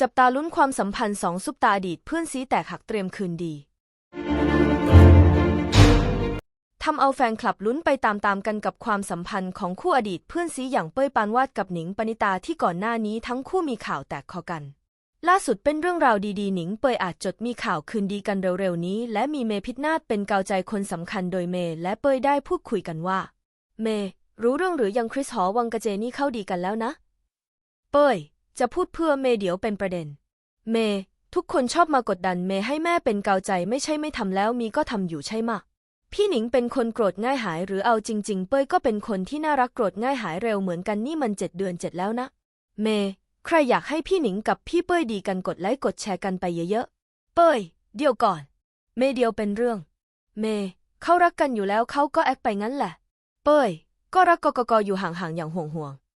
จับตาลุ้นความสัมพันธ์สองซุปตาอดีตเพื่อนซีแตกหักเตรียมคืนดี ทำเอาแฟนคลับลุ้นไปตามๆกันกับความสัมพันธ์ของคู่อดีตเพื่อนซีอย่างเป้ยปานวาดกับหนิงปณิตาที่ก่อนหน้านี้ทั้งคู่มีข่าวแตกคอกัน ล่าสุดเป็นเรื่องราวดีๆ หนิงเปยอาจจดมีข่าวคืนดีกันเร็วๆนี้ และมีเมพิษนาฏเป็นกาวใจคนสำคัญโดยเมและเปยได้พูดคุยกันว่า เม รู้เรื่องหรือยังคริสหอวังกะเจนี่เข้าดีกันแล้วนะ เปย จะพูดเพื่อเมเดี๋ยวเป็นประเด็น เม ทุกคนชอบมากดดันเมให้แม่เป็นกาวใจไม่ใช่ไม่ทำแล้วมีก็ทำอยู่ใช่มะพี่หนิงเป็นคนโกรธง่ายหายหรือเอาจริง ๆ เป้ยก็เป็นคนที่น่ารักโกรธง่ายหายเร็วเหมือนกันนี่มันเจ็ดเดือนเจ็ดแล้วนะ เม ใครอยากให้พี่หนิงกับพี่เป้ยดีกันกดไลค์กดแชร์กันไปเยอะๆ เป้ย เดี๋ยวก่อน เมเดียวเป็นเรื่อง เม เขารักกันอยู่แล้วเขาก็แอคไปงั้นแหละ เป้ย ก็รักกกกอยู่ห่างๆอย่างห่วงๆ